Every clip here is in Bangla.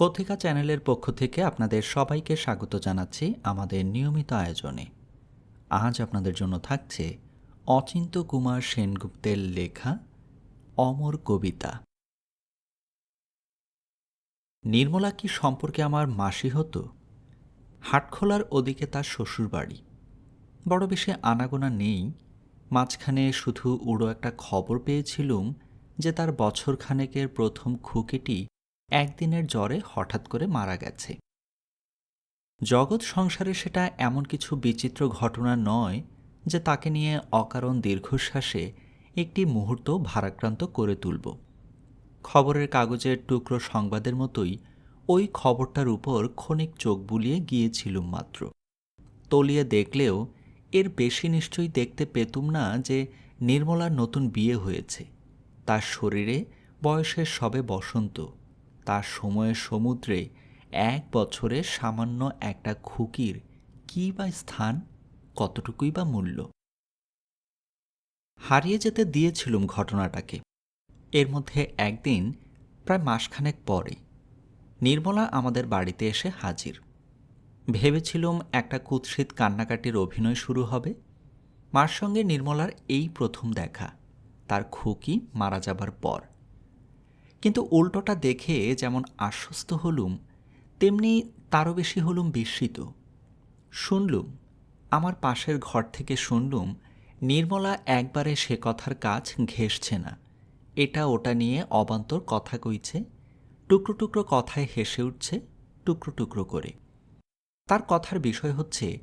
কথিকা চ্যানেলের পক্ষ থেকে আপনাদের সবাইকে স্বাগত জানাচ্ছি আমাদের নিয়মিত আয়োজনে। আজ আপনাদের জন্য থাকছে অচিন্ত কুমার সেনগুপ্তের লেখা অমর কবিতা। নির্মলা কি সম্পর্কে আমার মাসি হতো? হাটখোলার ওদিকে তার শ্বশুরবাড়ি। বড় বেশি আনাগোনা নেই। মাঝখানে শুধু উড়ো একটা খবর পেয়েছিলুম যে তার বছরখানেকের প্রথম খুকিটি একদিনের জ্বরে হঠাৎ করে মারা গেছে। জগৎ সংসারে সেটা এমন কিছু বিচিত্র ঘটনা নয় যে তাকে নিয়ে অকারণ দীর্ঘশ্বাসে একটি মুহূর্ত ভারাক্রান্ত করে তুলব। খবরের কাগজের টুকরো সংবাদের মতোই ওই খবরটার উপর ক্ষণিক চোখ বুলিয়ে গিয়েছিলুম মাত্র। তলিয়ে দেখলেও এর বেশি নিশ্চয়ই দেখতে পেতুম না যে নির্মলার নতুন বিয়ে হয়েছে। তার শরীরে বয়সের সবে বসন্ত। তার সময়ের সমুদ্রে এক বছরে সামান্য একটা খুকির কী বা স্থান, কতটুকুই বা মূল্য? হারিয়ে যেতে দিয়েছিলুম ঘটনাটাকে। এর মধ্যে একদিন, প্রায় মাসখানেক পরে, নির্মলা আমাদের বাড়িতে এসে হাজির। ভেবেছিলুম একটা কুৎসিত কান্নাকাটির অভিনয় শুরু হবে। মার সঙ্গে নির্মলার এই প্রথম দেখা, তার খুকি মারা যাবার পর। কিন্তু উল্টোটা দেখে যেমন আশ্বস্ত হলুম, তেমনি তারও বেশি হলুম বিস্মিত। শুনলুম, আমার পাশের ঘর থেকে শুনলুম, নির্মলা একবারে সে কথার কাজ ঘেসছে না। এটা ওটা নিয়ে অবান্তর কথা কইছে, টুকরো টুকরো কথায় হেসে উঠছে, টুকরো টুকরো করে। তার কথার বিষয় হচ্ছে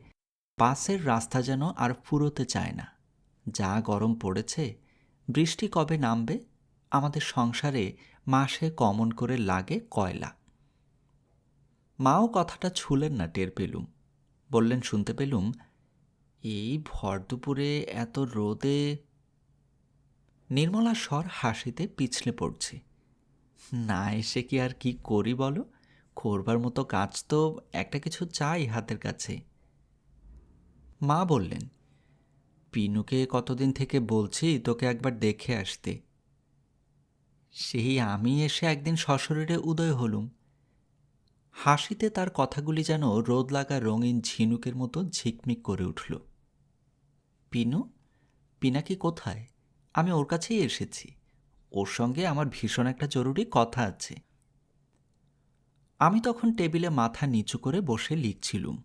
পাশের রাস্তা যেন আর ফুরোতে চায় না। যা গরম পড়েছে, বৃষ্টি কবে নামবে? আমাদের সংসারে মাসে কমন করে লাগে কয়লা। মাও কথাটা ছুলেন না টের পেলুম। বললেন, শুনতে পেলুম, এই ভর দুপুরে এত রোদে নির্মলা স্বর হাসিতে পিছলে পড়ছে। না, এসে কি আর কি করি বলো? করবার মতো কাজ তো একটা কিছু চাই হাতের কাছে। মা বললেন, পিনুকে কতদিন থেকে বলছি তোকে একবার দেখে আসতে। সেই আমি এসে একদিন সশরীরে উদয় হলুম। হাসিতে তার কথাগুলি যেন রোদ লাগা রঙিন ঝিনুকের মতো ঝিকমিক করে উঠল। পিনু, পিনাকি কোথায়? আমি ওর কাছেই এসেছি। ওর সঙ্গে আমার ভীষণ একটা জরুরি কথা আছে। আমি তখন টেবিলে মাথা নিচু করে বসে লিখছিলুম।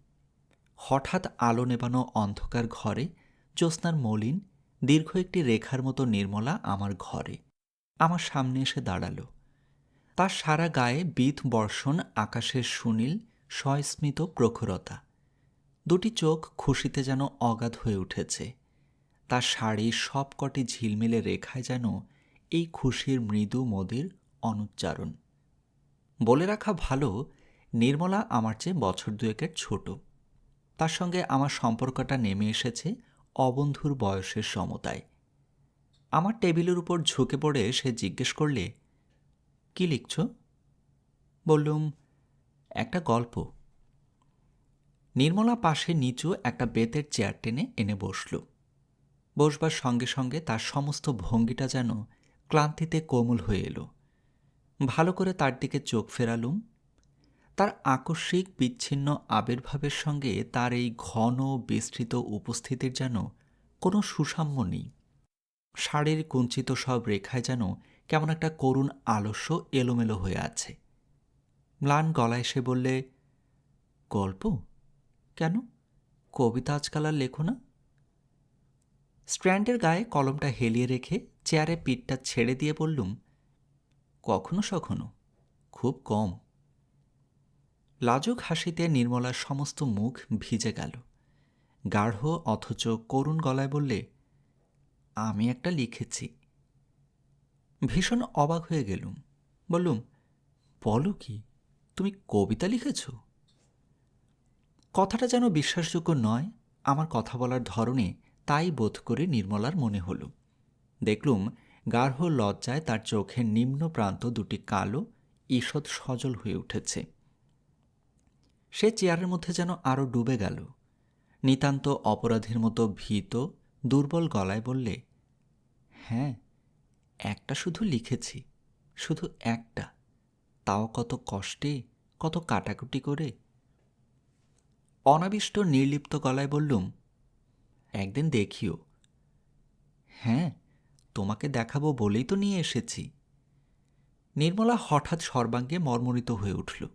হঠাৎ আলো নেবানো অন্ধকার ঘরে জ্যোৎস্নার মলিন, দীর্ঘ একটি রেখার মতো নির্মলা আমার ঘরে। আমার সামনে এসে দাঁড়াল। তার সারা গায়ে বিধ বর্ষণ, আকাশের সুনীল সস্মিত প্রখরতা। দুটি চোখ খুশিতে যেন অগাধ হয়ে উঠেছে। তার শাড়ির সবকটি ঝিলমিলে রেখায় যেন এই খুশির মৃদু মদির অনুচ্চারণ। বলে রাখা ভালো, নির্মলা আমার চেয়ে বছর দুয়েকের ছোট। তার সঙ্গে আমার সম্পর্কটা নেমে এসেছে অবন্ধুর বয়সের সমতায়। আমার টেবিলের উপর ঝুঁকে পড়ে সে জিজ্ঞেস করলে, কি লিখছ? বললুম, একটা গল্প। নির্মলা পাশে নিচু একটা বেতের চেয়ার টেনে এনে বসল। বসবার সঙ্গে সঙ্গে তার সমস্ত ভঙ্গিটা যেন ক্লান্তিতে কোমল হয়ে এলো। ভালো করে তার দিকে চোখ ফেরালুম। তার আকস্মিক বিচ্ছিন্ন আবির্ভাবের সঙ্গে তার এই ঘন বিস্তৃত উপস্থিতির যেন কোনো সুসাম্য নেই। শাড়ির কুঞ্চিত সব রেখায় যেন কেমন একটা করুণ আলস্য এলোমেলো হয়ে আছে। ম্লান গলায় সে বললে, গল্প? কেন? কবিতা আজকাল আর লেখো না? স্ট্র্যান্ডের গায়ে কলমটা হেলিয়ে রেখে চেয়ারে পিঠটা ছেড়ে দিয়ে বললুম, কখনো সখনো, খুব কম। লাজুক হাসিতে নির্মলার সমস্ত মুখ ভিজে গেল। গাঢ় অথচ করুণ গলায় বললে আমি একটা লিখেছি। ভীষণ অবাক হয়ে গেলুম। বললুম, বলো কি, তুমি কবিতা লিখেছ? কথাটা যেন বিশ্বাসযোগ্য নয়, আমার কথা বলার ধরনে তাই বোধ করে নির্মলার মনে হল। দেখলুম, গাঢ় লজ্জায় তার চোখের নিম্ন প্রান্ত দুটি কালো, ঈষৎ সজল হয়ে উঠেছে। সে চেয়ারের মধ্যে যেন আরও ডুবে গেল। নিতান্ত অপরাধীর মতো ভীত, দুর্বল গলায় বললে হ্যাঁ একটা শুধু লিখেছি, শুধু একটা। তাও কত কষ্টে, কত কাটাকুটি করে। অনাবিষ্ট নির্লিপ্ত গলায় বললুম, একদিন দেখিও। হ্যাঁ তোমাকে দেখাবো বলেই তো নিয়ে এসেছি। নির্মলা হঠাৎ সর্বাঙ্গে মর্মরিত হয়ে উঠল।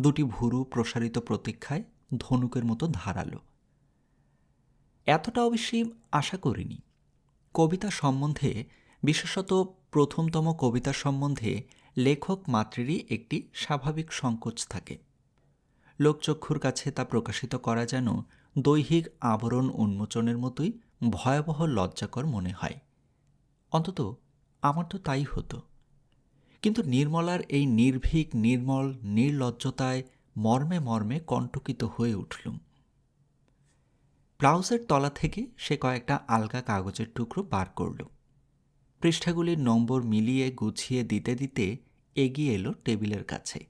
দুটি ভুরু প্রসারিত প্রতীক্ষায় ধনুকের মতো ধারালো। এতটা অবশ্যই আশা করিনি। কবিতা সম্বন্ধে, বিশেষত প্রথমতম কবিতা সম্বন্ধে লেখক মাতৃরই একটি স্বাভাবিক সংকোচ থাকে। লোকচক্ষুর কাছে তা প্রকাশিত করা যেন দৈহিক আবরণ উন্মোচনের মতোই ভয়াবহ লজ্জাকর মনে হয়। অন্তত আমার তো তাই হতো। কিন্তু নির্মলার এই নির্ভীক, নির্মল, নির্লজ্জতায় মর্মে মর্মে কণ্টকিত হয়ে উঠলুম। ব্লাউজের তলা থেকে সে কয়েকটা আলগা কাগজের টুকরো বার করল। পৃষ্ঠাগুলির নম্বর মিলিয়ে গুছিয়ে দিতে দিতে এগিয়ে এলো টেবিলের কাছে।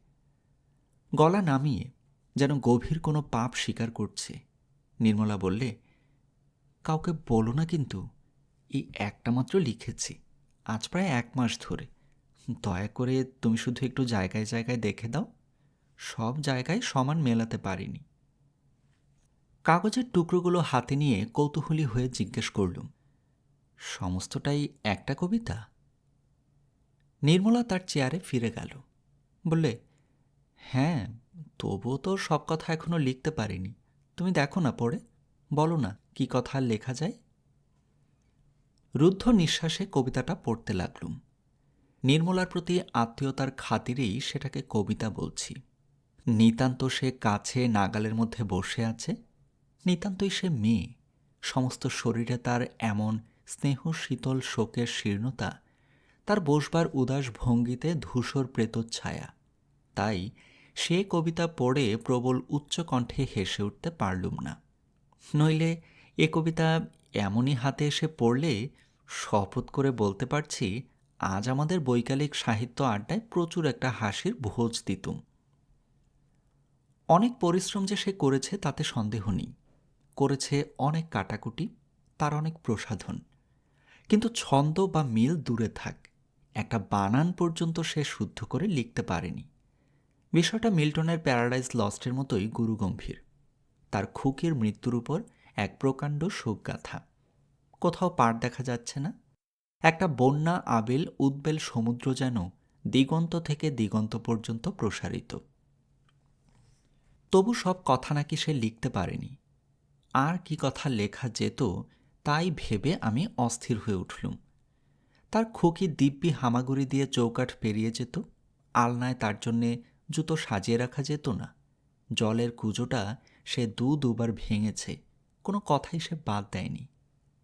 গলা নামিয়ে যেন গভীর কোনো পাপ স্বীকার করছে। নির্মলা বললে, কাউকে বলো না কিন্তু, এই একটা মাত্র লিখেছি, আজ প্রায় এক মাস ধরে। দয়া করে তুমি শুধু একটু জায়গায় জায়গায় দেখে দাও। সব জায়গায় সমান মেলাতে পারিনি। কাগজের টুকরোগুলো হাতে নিয়ে কৌতূহলী হয়ে জিজ্ঞেস করলুম, সমস্তটাই একটা কবিতা? নির্মলা তার চেয়ারে ফিরে গেল, বললে হ্যাঁ তবুও তো সব কথা এখনও লিখতে পারিনি। তুমি দেখো না পড়ে, বলো না, কি কথা লেখা যায়? রুদ্ধ নিঃশ্বাসে কবিতাটা পড়তে লাগলুম। নির্মলার প্রতি আত্মীয়তার খাতিরেই সেটাকে কবিতা বলছি। নিতান্ত সে কাছে নাগালের মধ্যে বসে আছে নিতান্তই সে মেয়ে। সমস্ত শরীরে তার এমন স্নেহ শীতল শোকের শীর্ণতা, তার বসবার উদাস ভঙ্গিতে ধূসর প্রেতচ্ছায়া তাই সে কবিতা পড়ে প্রবল উচ্চকণ্ঠে হেসে উঠতে পারলুম না। নইলে এ কবিতা এমনই হাতে এসে পড়লে শপথ করে বলতে পারছি, আজ আমাদের বৈকালিক সাহিত্য আড্ডায় প্রচুর একটা হাসির ভোজ দিতুম। অনেক পরিশ্রম যে সে করেছে তাতে সন্দেহ নেই। করেছে অনেক কাটাকুটি, তার অনেক প্রসাধন। কিন্তু ছন্দ বা মিল দূরে থাক, একটা বানান পর্যন্ত সে শুদ্ধ করে লিখতে পারেনি। বিষয়টা মিল্টনের প্যারাডাইজ লস্টের মতোই গুরুগম্ভীর। তার খুকির মৃত্যুর উপর এক প্রকাণ্ড শোকগাথা। কোথাও পার দেখা যাচ্ছে না। একটা বন্যা, আবেল, উদ্বেল সমুদ্র যেন দিগন্ত থেকে দিগন্ত পর্যন্ত প্রসারিত। তবু সব কথা নাকি সে লিখতে পারেনি। আর কি কথা লেখা যেত, তাই ভেবে আমি অস্থির হয়ে উঠলুম। তার খুকি দিব্যি হামাগুড়ি দিয়ে চৌকাঠ পেরিয়ে যেত, আলনায় তার জন্যে জুতো সাজিয়ে রাখা যেত না। জলের কুজোটা সে দু দুবার ভেঙেছে, কোনো কথাই সে বাদ দেয়নি।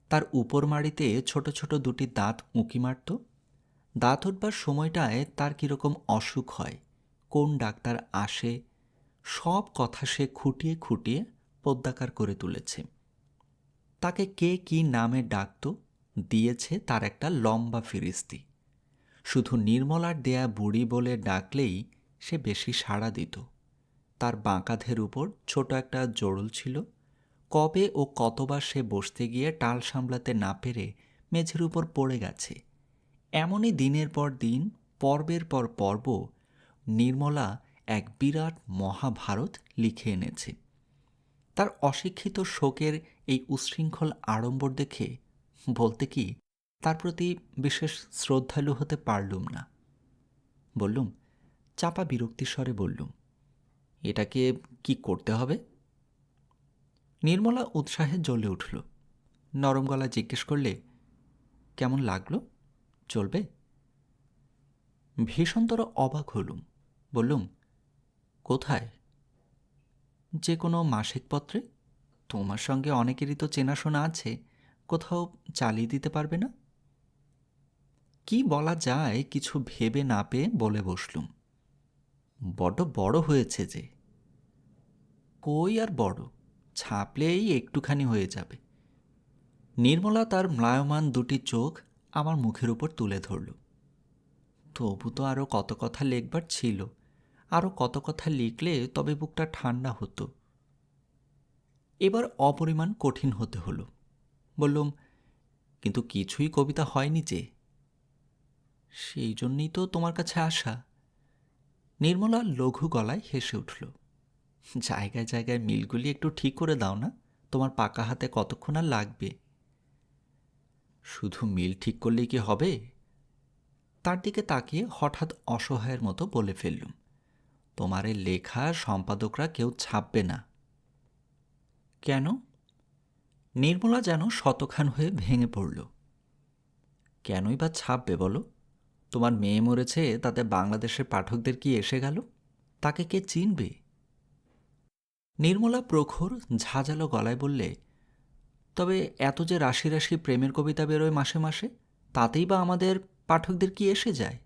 তার উপর মাড়িতে ছোট ছোট দুটি দাঁত উঁকি মারত, দাঁত উঠবার সময়টায় তার কীরকম অসুখ হয়, কোন ডাক্তার আসে, সব কথা সে খুঁটিয়ে খুঁটিয়ে পদ্মাকার করে তুলেছে। তাকে কে কি নামে ডাকত, দিয়েছে তার একটা লম্বা ফিরিস্তি। শুধু নির্মলার দেয়া বুড়ি বলে ডাকলেই সে বেশি সাড়া দিত। তার বাঁকাধের উপর ছোট একটা জোড়ল ছিল। কবে ও কতবার সে বসতে গিয়ে টাল সামলাতে না পেরে মেঝের উপর পড়ে গেছে। এমনই দিনের পর দিন, পর্বের পর পর্ব নির্মলা এক বিরাট মহাভারত লিখে এনেছে। তার অশিক্ষিত শোকের এই উচ্ছৃঙ্খল আড়ম্বর দেখে বলতে কি, তার প্রতি বিশেষ শ্রদ্ধালু হতে পারলুম না। বললুম, চাপা বিরক্তিস্বরে বললুম, এটাকে কি করতে হবে? নির্মলা উৎসাহে জ্বলে উঠল। নরম গলা জিজ্ঞেস করলে, কেমন লাগল? চলবে? ভীষণতর অবাক হলুম। বললুম, কোথায়? যে কোনো মাসিক পত্রে? তোমার সঙ্গে অনেকেরই তো চেনাশোনা আছে, কোথাও চালিয়ে দিতে পারবে না? কি বলা যায় কিছু ভেবে না পেয়ে বলে বসলুম। বড্ড বড় হয়েছে যে। কই আর বড়? ছাপলেই একটুখানি হয়ে যাবে। নির্মলা তার ম্লায়মান দুটি চোখ আমার মুখের উপর তুলে ধরল। তবু তো আরও কত কথা লেখবার ছিল। আরও কত কথা লিখলে তবে বুকটা ঠান্ডা হতো। এবার অপরিমাণ কঠিন হতে হলো। বললুম, কিন্তু কিছুই কবিতা হয়নি যে। সেই জন্যই তো তোমার কাছে আসা। নির্মলা লঘু গলায় হেসে উঠল, জায়গায় জায়গায় মিলগুলি একটু ঠিক করে দাও না, তোমার পাকা হাতে কতক্ষণ আর লাগবে? শুধু মিল ঠিক করলেই কি হবে? তার দিকে তাকিয়ে হঠাৎ অসহায়ের মতো বলে ফেললুম তোমার এই লেখা সম্পাদকরা কেউ ছাপবে না। কেন? নির্মলা যেন শতখান হয়ে ভেঙে পড়ল। কেনই বা ছাপবে বলো? তোমার মেয়ে মরেছে, তাতে বাংলাদেশের পাঠকদের কি এসে গেল? তাকে কে চিনবে? নির্মলা প্রখর, ঝাঁঝালো গলায় বললে, তবে এত যে রাশি রাশি প্রেমের কবিতা বেরোয় মাসে মাসে, তাতেই বা আমাদের পাঠকদের কি এসে যায়?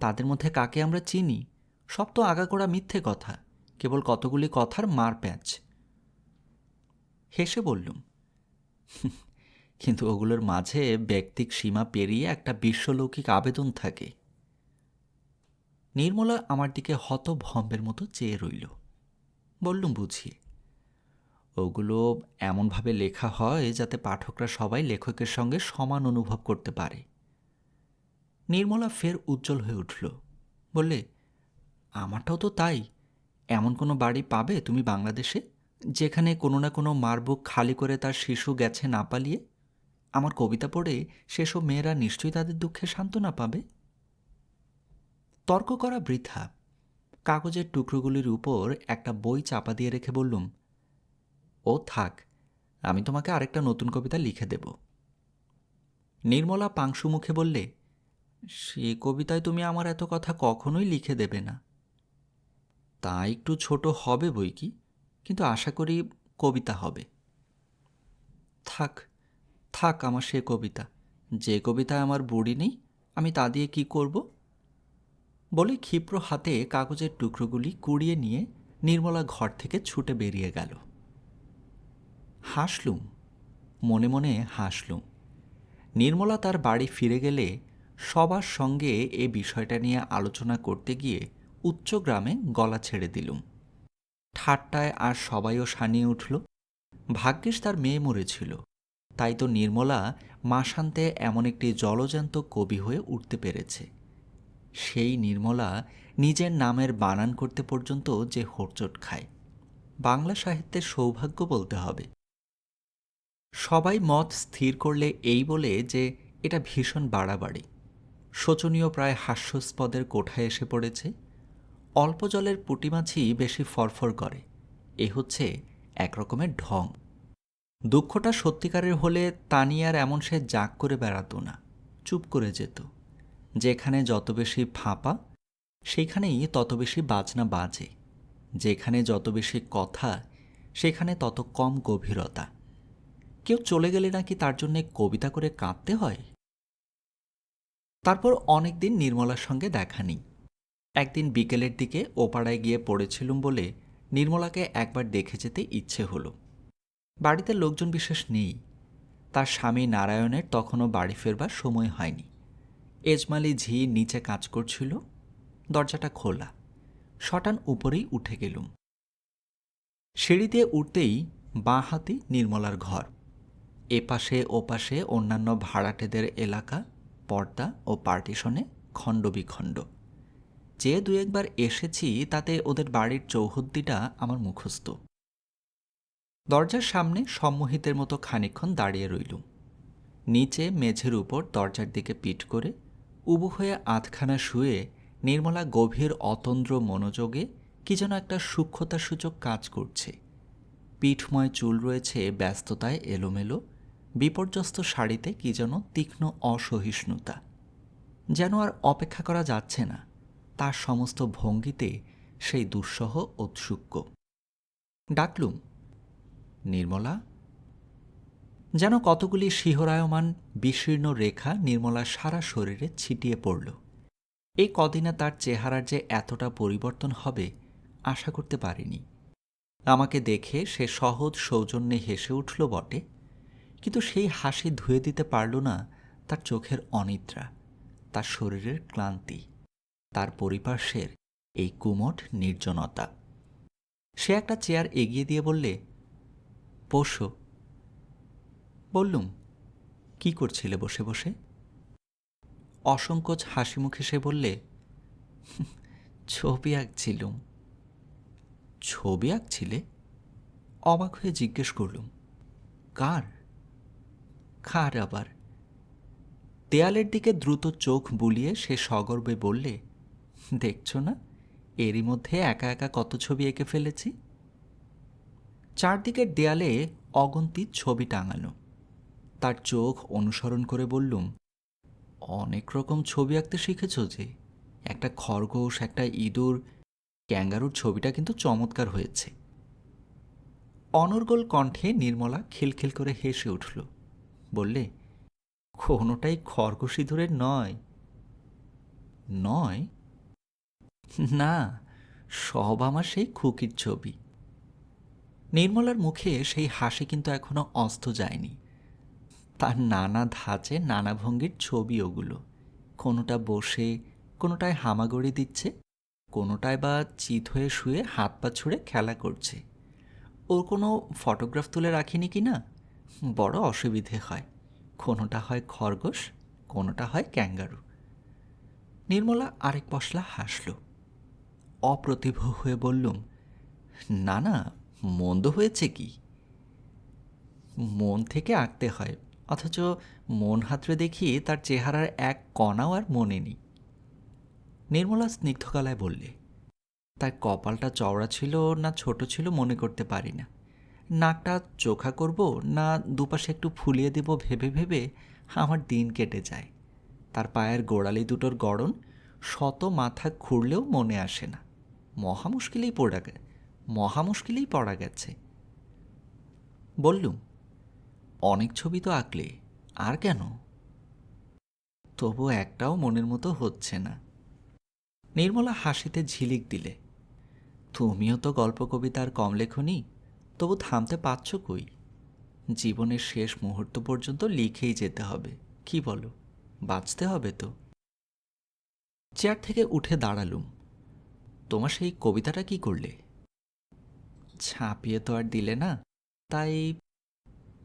তাদের মধ্যে কাকে আমরা চিনি? সব তো আগাগোড়া মিথ্যে কথা, কেবল কতগুলি কথার মার প্যাঁচ। হেসে বললুম কিন্তু ওগুলোর মাঝে ব্যক্তিক সীমা পেরিয়ে একটা বিশ্বলৌকিক আবেদন থাকে। নির্মলা আমার দিকে হতভম্বের মতো চেয়ে রইল। বললুম বুঝিয়ে ওগুলো এমনভাবে লেখা হয় যাতে পাঠকরা সবাই লেখকের সঙ্গে সমান অনুভব করতে পারে। নির্মলা ফের উজ্জ্বল হয়ে উঠল। বললে আমারটাও তো তাই। এমন কোনো বাড়ি পাবে তুমি বাংলাদেশে, যেখানে কোনো না কোনো মারবুক খালি করে তার শিশু গেছে না পালিয়ে? আমার কবিতা পড়ে সেসব মেয়েরা নিশ্চয়ই তাদের দুঃখে সান্ত্বনা পাবে? তর্ক করা বৃথা। কাগজের টুকরোগুলির উপর একটা বই চাপা দিয়ে রেখে বললুম, ও থাক, আমি তোমাকে আরেকটা নতুন কবিতা লিখে দেব। নির্মলা পাংশু মুখে বললে, সে কবিতায় তুমি আমার এত কথা কখনোই লিখে দেবে না। তা একটু ছোট হবে বই কি? কিন্তু আশা করি কবিতা হবে। থাক থাক আমার সে কবিতা। যে কবিতায় আমার বুড়ি নেই, আমি তা দিয়ে কি করব? বলে ক্ষিপ্র হাতে কাগজের টুকরোগুলি কুড়িয়ে নিয়ে নির্মলা ঘর থেকে ছুটে বেরিয়ে গেল। হাসলুম, মনে মনে হাসলুম। নির্মলা তার বাড়ি ফিরে গেলে সবার সঙ্গে এ বিষয়টা নিয়ে আলোচনা করতে গিয়ে উচ্চ গ্রামে গলা ছেড়ে দিলুম। ঠাট্টায় আর সবাইও সানিয়ে উঠল। ভাগ্যিস তার মেয়ে মরেছিল। তাই তো নির্মলা মাসান্তে এমন একটি জলজান্ত কবি হয়ে উঠতে পেরেছে। সেই নির্মলা নিজের নামের বানান করতে পর্যন্ত যে হোরচট খায়। বাংলা সাহিত্যের সৌভাগ্য বলতে হবে। সবাই মত স্থির করলে এই বলে যে এটা ভীষণ বাড়াবাড়ি। শোচনীয় প্রায় হাস্যস্পদের কোঠায় এসে পড়েছে। অল্প জলের পুটিমাছি বেশি ফরফর করে। এ হচ্ছে একরকমের ঢং। দুঃখটা সত্যিকারের হলে তা নিয়ে আর এমন সে জাগ করে বেড়াতো না, চুপ করে যেত। যেখানে যত বেশি ফাঁপা, সেইখানেই তত বেশি বাজনা বাজে। যেখানে যত বেশি কথা, সেখানে তত কম গভীরতা। কেউ চলে গেলে নাকি তার জন্যে কবিতা করে কাঁদতে হয়? তারপর অনেকদিন নির্মলার সঙ্গে দেখা নেই। একদিন বিকেলের দিকে ওপাড়ায় গিয়ে পড়েছিলুম বলে নির্মলাকে একবার দেখে যেতে ইচ্ছে হলো। বাড়িতে লোকজন বিশেষ নেই। তার স্বামী নারায়ণের তখনও বাড়ি ফেরবার সময় হয়নি। এজমালি ঝি নিচে কাজ করছিল, দরজাটা খোলা। শটান উপরেই উঠে গেলুম। সিঁড়ি দিয়ে উঠতেই বাঁ হাতি নির্মলার ঘর। এপাশে ওপাশে অন্যান্য ভাড়াটেদের এলাকা, পর্দা ও পার্টিশনে খণ্ড বিখণ্ড যে দু একবার এসেছি, তাতে ওদের বাড়ির চৌহদ্দিটা আমার মুখস্থ। দরজার সামনে সম্মোহিতের মতো খানিক্ষণ দাঁড়িয়ে রইলুম। নিচে মেঝের উপর দরজার দিকে পিঠ করে, উবু হয়ে আধখানা শুয়ে নির্মলা গভীর অতন্দ্র মনোযোগে কি যেন একটা সূক্ষ্মতাসূচক কাজ করছে। পিঠময় চুল রয়েছে ব্যস্ততায় এলোমেলো, বিপর্যস্ত শাড়িতে কি যেন তীক্ষ্ণ অসহিষ্ণুতা। যেন আর অপেক্ষা করা যাচ্ছে না। তার সমস্ত ভঙ্গিতে সেই দুঃসহ ঔৎসুক্য ডাকলুম, নির্মলা, যেন কতগুলি শিহরায়মান, বিশীর্ণ রেখা নির্মলার সারা শরীরে ছিটিয়ে পড়ল। এই কদিনে তার চেহারার যে এতটা পরিবর্তন হবে, আশা করতে পারিনি। আমাকে দেখে সে সহজ সৌজন্যে হেসে উঠল বটে, কিন্তু সেই হাসি ধুয়ে দিতে পারল না তার চোখের অনিদ্রা, তার শরীরের ক্লান্তি। তার পরিপার্শ্বের এই কুমট নির্জনতা। সে একটা চেয়ার এগিয়ে দিয়ে বললে পোষো বললুম, কি করছিলে বসে বসে? অসংকোচ হাসি মুখে সে বললে ছবি আঁকছিলুম। ছবি আঁকছিলে? অবাক হয়ে জিজ্ঞেস করলুম, কার? কার আবার? দেয়ালের দিকে দ্রুত চোখ বুলিয়ে সে সগর্বে বললে দেখছ না? এরই মধ্যে একা একা কত ছবি এঁকে ফেলেছি? চারদিকের দেয়ালে অগন্তি ছবি টাঙানো। তার চোখ অনুসরণ করে বললুম, অনেক রকম ছবি আঁকতে শিখেছ যে, একটা খরগোশ, একটা ইঁদুর, ক্যাঙ্গারুর ছবিটা কিন্তু চমৎকার হয়েছে। অনর্গল কণ্ঠে নির্মলা খিলখিল করে হেসে উঠল, বললে, কোনোটাই খরগোশ ইঁদুরের নয়। নয়? না, সব আমার সেই খুকির ছবি। নির্মলার মুখে সেই হাসি কিন্তু এখনও অস্ত যায়নি। তার নানা ধাঁচে, নানা ভঙ্গির ছবি ওগুলো। কোনোটা বসে, কোনোটায় হামাগড়ি দিচ্ছে, কোনোটায় বা চিত হয়ে শুয়ে হাত পা ছুঁড়ে খেলা করছে। ওর কোনো ফটোগ্রাফ তুলে রাখিনি কি না? বড় অসুবিধে হয়। কোনোটা হয় খরগোশ, কোনোটা হয় ক্যাঙ্গারু। নির্মলা আরেক পশলা হাসল। অপ্রতিভ হয়ে বললুম, না না, মন্দ হয়েছে কি? মন থেকে আঁকতে হয়, অথচ মন হাতড়ে দেখি তার চেহারার এক কণাও আর মনে নেই। নির্মলা স্নিগ্ধ গলায় বললে, তার কপালটা চওড়া ছিল না ছোট ছিল মনে করতে পারি না। নাকটা চোখা করব না দুপাশে একটু ফুলিয়ে দেব ভেবে ভেবে আমার দিন কেটে যায়। তার পায়ের গোড়ালি দুটোর গড়ন শত মাথা খুঁড়লেও মনে আসে না। মহা মুশকিলেই পড়া মহা মুশকিলেই পড়া গেছে। বললুম, অনেক ছবি তো আঁকলে, আর কেন? তবু একটাও মনের মতো হচ্ছে না। নির্মলা হাসিতে ঝিলিক দিলে, তুমিও তো গল্প কবিতার কম লেখনি, তবু থামতে পারছ কই? জীবনের শেষ মুহূর্ত পর্যন্ত লিখেই যেতে হবে, কি বলো? বাঁচতে হবে তো? চেয়ার থেকে উঠে দাঁড়ালুম। তোমার সেই কবিতাটা কি করলে? ছাপিয়ে তো আর দিলে না, তাই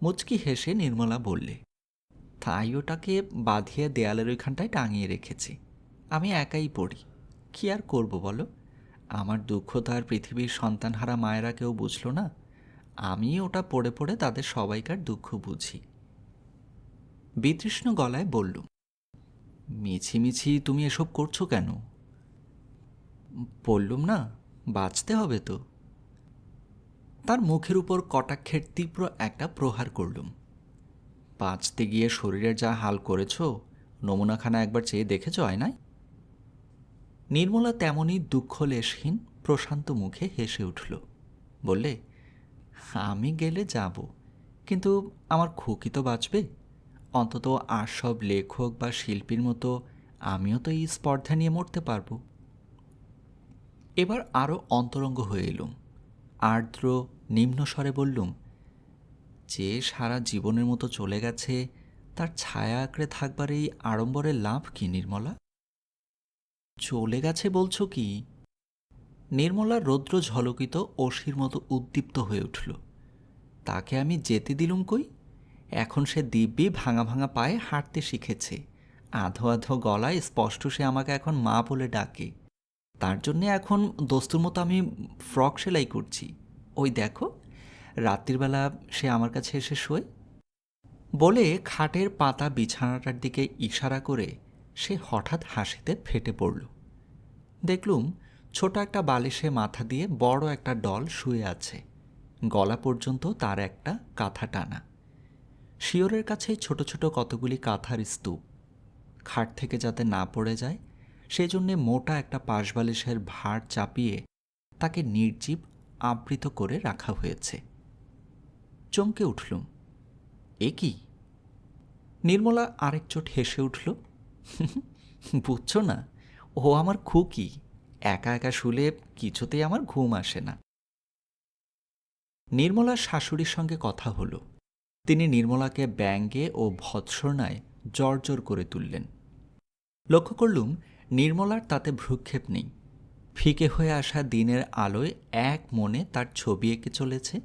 মুচকি হেসে নির্মলা বললে, তাই ওটাকে বাঁধিয়ে দেয়ালের ওইখানটায় টাঙিয়ে রেখেছি। আমি একাই পড়ি। কি আর করব বলো? আমার দুঃখ তো আর পৃথিবীর সন্তানহারা মায়েরা কেউ বুঝলো না। আমি ওটা পড়ে পড়ে তাদের সবাইকার দুঃখ বুঝি। বিতৃষ্ণ গলায় বললুম মিছিমিছি তুমি এসব করছ কেন? বললুম না, বাঁচতে হবে তো। তার মুখের উপর কটাক্ষের তীব্র একটা প্রহার করলুম। বাঁচতে গিয়ে শরীরের যা হাল করেছ, নমুনাখানা একবার চেয়ে দেখেছ আয়নায়? নির্মলা তেমনই দুঃখলেশহীন, প্রশান্ত মুখে হেসে উঠল। বললে, আমি গেলে যাব, কিন্তু আমার খুকি তো বাঁচবে। অন্তত আর সব লেখক বা শিল্পীর মতো আমিও তো এই স্পর্ধা নিয়ে মরতে পারব। এবার আরও অন্তরঙ্গ হয়ে এলুম। আর্দ্র নিম্নস্বরে বললুম, যে সারা জীবনের মতো চলে গেছে, তার ছায়া আঁকড়ে থাকবার এই আড়ম্বরের লাভ কি, নির্মলা? চলে গেছে বলছো কি? নির্মলা রৌদ্র ঝলকিত অসির মতো উদ্দীপ্ত হয়ে উঠল। তাকে আমি যেতে দিলুম কই? এখন সে দিব্যি ভাঙা ভাঙা পায়ে হাঁটতে শিখেছে। আধো আধো গলায় স্পষ্ট সে আমাকে এখন মা বলে ডাকে। তার জন্যে এখন দোস্তুর মতো আমি ফ্রক সেলাই করছি। ওই দেখো রাত্রিবেলা সে আমার কাছে এসে শোয়। বলে খাটের পাতা বিছানাটার দিকে ইশারা করে সে হঠাৎ হাসিতে ফেটে পড়ল। দেখলুম ছোট একটা বালিশে মাথা দিয়ে বড় একটা ডল শুয়ে আছে। গলা পর্যন্ত তার একটা কাঁথা টানা। শিওরের কাছেই ছোট ছোট কতগুলি কাঁথার স্তূপ। খাট থেকে যাতে না পড়ে যায় সেই জন্যে মোটা একটা পাশবালিশের ভার চাপিয়ে তাকে নির্জীব আবৃত করে রাখা হয়েছে। চমকে উঠলুম। এ কি? নির্মলা আরেক চোট হেসে উঠল। বুঝছ না, ও আমার খুকি। একা একা শুলে কিছুতেই আমার ঘুম আসে না। নির্মলার শাশুড়ির সঙ্গে কথা হলো। তিনি নির্মলাকে ব্যঙ্গে ও ভৎসনায় জর্জর করে তুললেন। লক্ষ্য করলুম নির্মলার তাতে ভ্রুক্ষেপ নেই। ফিকে হয়ে আসা দিনের আলোয় এক মনে তার ছবি এঁকে চলেছে।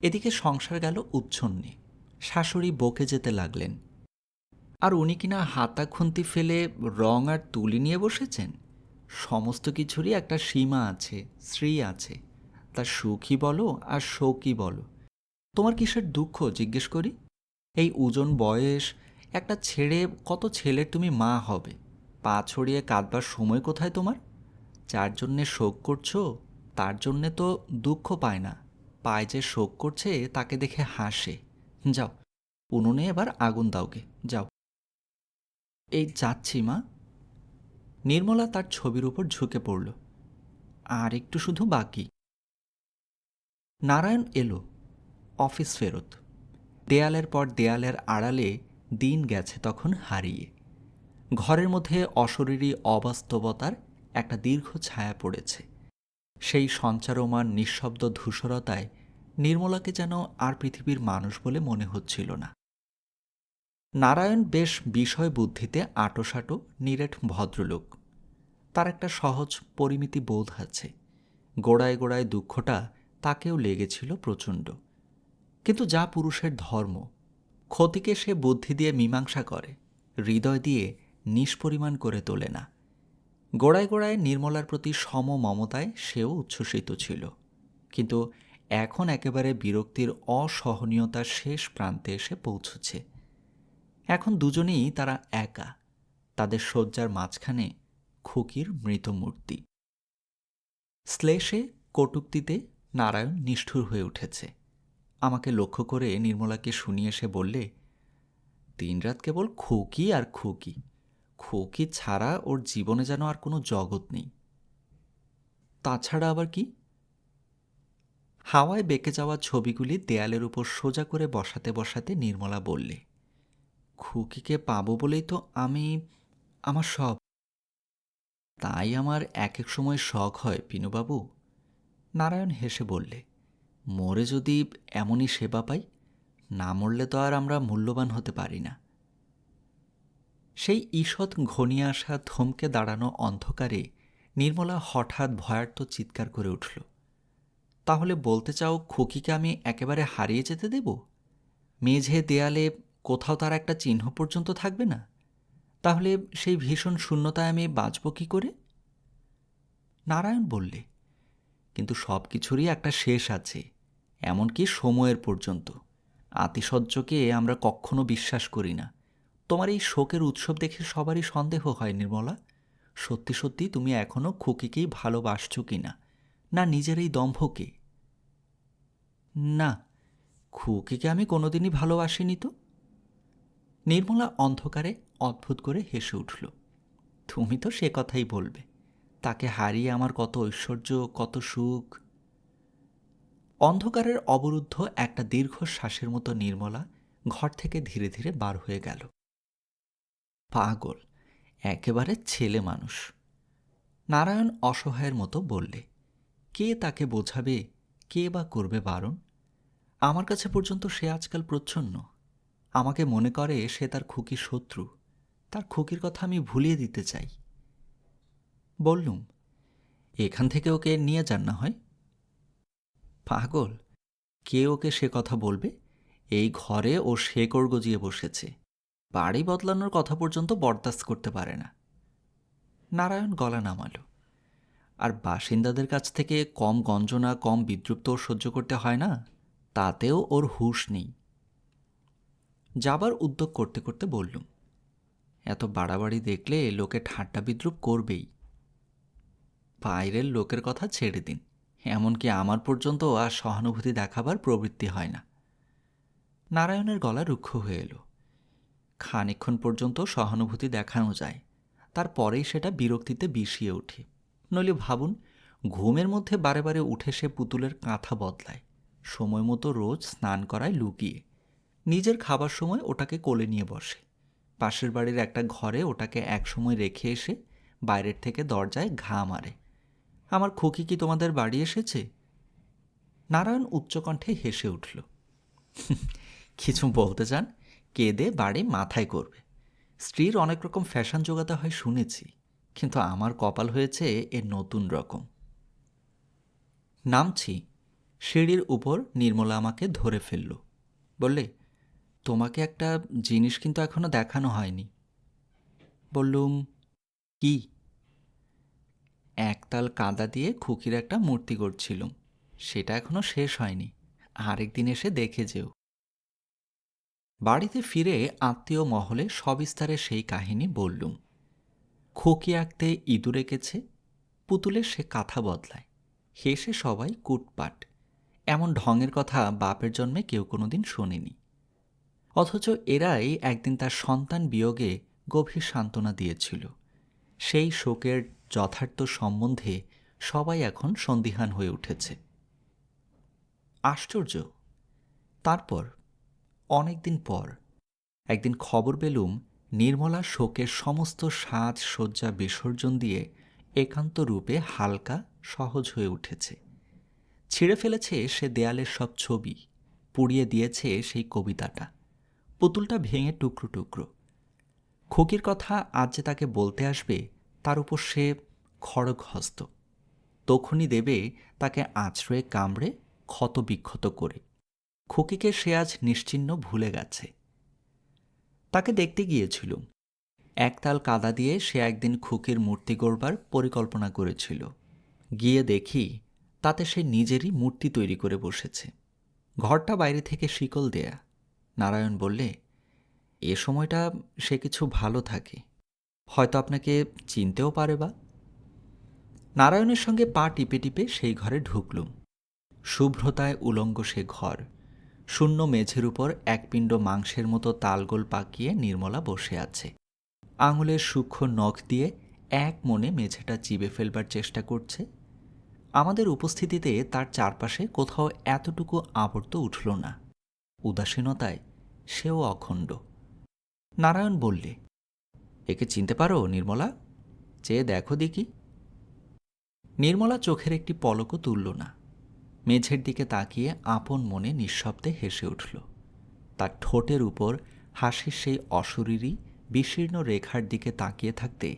এদিকে সংসার গেল উচ্ছন্নে। শাশুড়ি বকে যেতে লাগলেন। আর উনি কিনা হাতা খুন্তি ফেলে রং আর তুলি নিয়ে বসেছেন? সমস্ত কিছুরই একটা সীমা আছে শ্রী আছে। তার সুখী বলো আর শোকই বলো। তোমার কিসের দুঃখ, জিজ্ঞেস করি? এই ওজন বয়স, একটা ছেড়ে কত ছেলের তুমি মা হবে? পা ছড়িয়ে কাঁদবার সময় কোথায় তোমার? যার জন্যে শোক করছ, তার জন্যে তো দুঃখ পায় না। পায় যে শোক করছে, তাকে দেখে হাসে। যাও, উনুনে এবার আগুন দাওগে। যাও। এই যাচ্ছি, মা। নির্মলা তার ছবির উপর ঝুঁকে পড়ল। আর একটু শুধু বাকি। নারায়ণ এলো, অফিস ফেরত। দেয়ালের পর দেয়ালের আড়ালে দিন গেছে তখন হারিয়ে। ঘরের মধ্যে অশরীরী অবাস্তবতার একটা দীর্ঘ ছায়া পড়েছে। সেই সঞ্চারমান নিঃশব্দ ধূসরতায় নির্মলাকে যেন আর পৃথিবীর মানুষ বলে মনে হচ্ছিল না। নারায়ণ বেশ বিষয় বুদ্ধিতে আটোসাটো, নিরেট ভদ্রলোক। তার একটা সহজ পরিমিতি বোধ আছে। গোড়ায় গোড়ায় দুঃখটা তাকেও লেগেছিল প্রচণ্ড। কিন্তু যা পুরুষের ধর্ম, ক্ষতিকে সে বুদ্ধি দিয়ে মীমাংসা করে, হৃদয় দিয়ে নিষ্পরিমাণ করে তোলে না। গোড়ায় গোড়ায় নির্মলার প্রতি সম মমতায় সেও উচ্ছ্বসিত ছিল। কিন্তু এখন একেবারে বিরক্তির অসহনীয়তার শেষ প্রান্তে এসে পৌঁছছে এখন দুজনেই তারা একা, তাদের শয্যার মাঝখানে খুকির মৃত মূর্তি। শ্লেষে, কটুক্তিতে নারায়ণ নিষ্ঠুর হয়ে উঠেছে। আমাকে লক্ষ্য করে নির্মলাকে শুনিয়ে সে বললে, দিনরাত কেবল খুকি আর খুকি। খুকি ছাড়া ওর জীবনে যেন আর কোনো জগৎ নেই। তাছাড়া আবার কি? হাওয়ায় বেঁকে যাওয়া ছবিগুলি দেয়ালের উপর সোজা করে বসাতে বসাতে নির্মলা বললে, খুকিকে পাবো বলেই তো আমি, আমার সব তাই আমার এক এক সময় শখ হয়, পিনুবাবু। নারায়ণ হেসে বললে, মরে যদি এমনই সেবা পাই, না মরলে তো আর আমরা মূল্যবান হতে পারি না। সেই ঈষৎ ঘনিয়ে আসা থমকে দাঁড়ানো অন্ধকারে নির্মলা হঠাৎ ভয়ার্ত চিৎকার করে উঠল। তাহলে বলতে চাও খুকিকে আমি একেবারে হারিয়ে যেতে দেব? মেঝে দেয়ালে কোথাও তার একটা চিহ্ন পর্যন্ত থাকবে না? তাহলে সেই ভীষণ শূন্যতায় আমি বাঁচব কী করে? নারায়ণ বললে, কিন্তু সব কিছুরই একটা শেষ আছে, এমনকি সময়ের পর্যন্ত। আতিশয্যকে আমরা কখনো বিশ্বাস করি না। তোমার এই শোকের উৎসব দেখে সবারই সন্দেহ হয়, নির্মলা। সত্যি সত্যি তুমি এখনও খুকিকেই ভালোবাসছ কি না না নিজের এই দম্ভকে? না, খুকিকে আমি কোনোদিনই ভালোবাসিনি তো। নির্মলা অন্ধকারে অদ্ভুত করে হেসে উঠল। তুমি তো সে কথাই বলবে। তাকে হারিয়ে আমার কত ঐশ্বর্য, কত সুখ। অন্ধকারের অবরুদ্ধ একটা দীর্ঘ শ্বাসের মতো নির্মলা ঘর থেকে ধীরে ধীরে বার হয়ে গেল। পাগল, একেবারে ছেলে মানুষ। নারায়ণ অসহায়ের মতো বললে, কে তাকে বোঝাবে? কে বা করবে বারণ? আমার কাছে পর্যন্ত সে আজকাল প্রচ্ছন্ন। আমাকে মনে করে সে তার খুকির শত্রু। তার খুকির কথা আমি ভুলিয়ে দিতে চাই। বললুম, এখান থেকে ওকে নিয়ে যান না হয়? পাগল, কে ওকে সে কথা বলবে? এই ঘরে ও শেকড় গজিয়ে বসেছে। বাড়ি বদলানোর কথা পর্যন্ত বরদাস্ত করতে পারে না। নারায়ণ গলা নামালো। আর বাসিন্দাদের কাছ থেকে কম গঞ্জনা, কম বিদ্রুপ তো ওর সহ্য করতে হয় না, তাতেও ওর হুঁশ নেই। যাবার উদ্যোগ করতে করতে বললুম, এত বাড়াবাড়ি দেখলে লোকে ঠাট্টা বিদ্রুপ করবেই। বাইরের লোকের কথা ছেড়ে দিন, এমনকি আমার পর্যন্ত আর সহানুভূতি দেখাবার প্রবৃত্তি হয় না। নারায়ণের গলা রুক্ষ হয়ে এলো। খানিক্ষণ পর্যন্ত সহানুভূতি দেখানো যায়। তারপরেই সেটা বিরক্তিতে বিষিয়ে ওঠে। নইলে ভাবুন, ঘুমের মধ্যে বারে বারে উঠে সে পুতুলের কাঁথা বদলায়। সময় মতো রোজ স্নান করায় লুকিয়ে। নিজের খাবার সময় ওটাকে কোলে নিয়ে বসে। পাশের বাড়ির একটা ঘরে ওটাকে একসময় রেখে এসে বাইরের থেকে দরজায় ঘা মারে। আমার খুকি কি তোমাদের বাড়ি এসেছে? নারায়ণ উচ্চকণ্ঠে হেসে উঠল। কিছু বলতে চান? কেঁদে বাড়ি মাথায় করবে। স্ত্রীর অনেক রকম ফ্যাশন জোগাতে হয়, শুনেছি। কিন্তু আমার কপাল হয়েছে এর নতুন রকম। নামছি, সিঁড়ির উপর নির্মলা আমাকে ধরে ফেলল। বললে, তোমাকে একটা জিনিস কিন্তু এখনও দেখানো হয়নি। বললুম, কি? একতাল কাদা দিয়ে খুকির একটা মূর্তি করছিলুম সেটা এখনও শেষ হয়নি। আরেকদিন এসে দেখে যেও। বাড়িতে ফিরে আত্মীয় মহলে সবিস্তারে সেই কাহিনী বললুম। খুকি আঁকতে ইঁদুর এঁকেছে পুতুলের সে কাঁথা বদলায়। হেসে সবাই কুটপাট। এমন ঢঙের কথা বাপের জন্মে কেউ কোনোদিন শোনেনি। অথচ এরাই একদিন তার সন্তান বিয়োগে গভীর সান্ত্বনা দিয়েছিল। সেই শোকের যথার্থ সম্বন্ধে সবাই এখন সন্দিহান হয়ে উঠেছে। আশ্চর্য। তারপর অনেক দিন পর একদিন খবর পেলুম নির্মলা শোকের সমস্ত সাজ সজ্জা বিসর্জন দিয়ে একান্ত রূপে হালকা, সহজ হয়ে উঠেছে। ছিঁড়ে ফেলেছে সে দেয়ালের সব ছবি, পুড়িয়ে দিয়েছে সেই কবিতাটা। পুতুলটা ভেঙে টুকরো টুকরো। খুকির কথা আজ যে তাকে বলতে আসবে, তার উপর সে খড়গ হস্ত তখনই দেবে তাকে আছড়ে কামড়ে ক্ষত বিক্ষত করে। খুকিকে সে আজ নিশ্চিহ্ন ভুলে গেছে। তাকে দেখতে গিয়েছিল। একতাল কাদা দিয়ে সে একদিন খুকির মূর্তি গড়বার পরিকল্পনা করেছিল। গিয়ে দেখি তাতে সে নিজেরই মূর্তি তৈরি করে বসেছে। ঘরটা বাইরে থেকে শিকল দেয়া। নারায়ণ বললে, এ সময়টা সে কিছু ভালো থাকে। হয়তো আপনাকে চিনতেও পারে বা? নারায়ণের সঙ্গে পা টিপে টিপে সেই ঘরে ঢুকলুম। শুভ্রতায় উলঙ্গ সে ঘর। শূন্য মেঝের উপর এক পিণ্ড মাংসের মতো তালগোল পাকিয়ে নির্মলা বসে আছে। আঙুলের সূক্ষ্ম নখ দিয়ে এক মনে মেঝেটা চিবে ফেলবার চেষ্টা করছে। আমাদের উপস্থিতিতে তার চারপাশে কোথাও এতটুকু আবর্ত উঠল না। উদাসীনতায় সেও অখণ্ড। নারায়ণ বললে, একে চিনতে পারো, নির্মলা? চেয়ে দেখো দেখি। নির্মলা চোখের একটি পলকও তুলল না। মেঝের দিকে তাকিয়ে আপন মনে নিঃশব্দে হেসে উঠল। তার ঠোঁটের উপর হাসির সেই অশরীরী, বিশীর্ণ রেখার দিকে তাকিয়ে থাকতে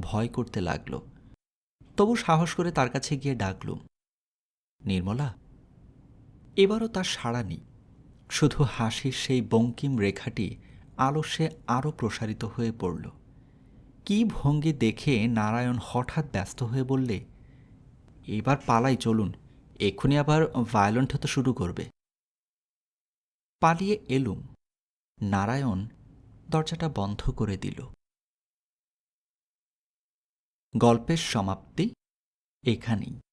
ভয় করতে লাগল। তবু সাহস করে তার কাছে গিয়ে ডাকলুম নির্মলা, এবারও তার সাড়া নেই। শুধু হাসির সেই বঙ্কিম রেখাটি আলস্যে আরও প্রসারিত হয়ে পড়ল। কি ভঙ্গি দেখে নারায়ণ হঠাৎ ব্যস্ত হয়ে বললে, এবার পালাই চলুন এক্ষুনি আবার ভায়োলেন্ট হতে শুরু করবে। পালিয়ে এলুম। নারায়ণ দরজাটা বন্ধ করে দিল। গল্পের সমাপ্তি এখানেই।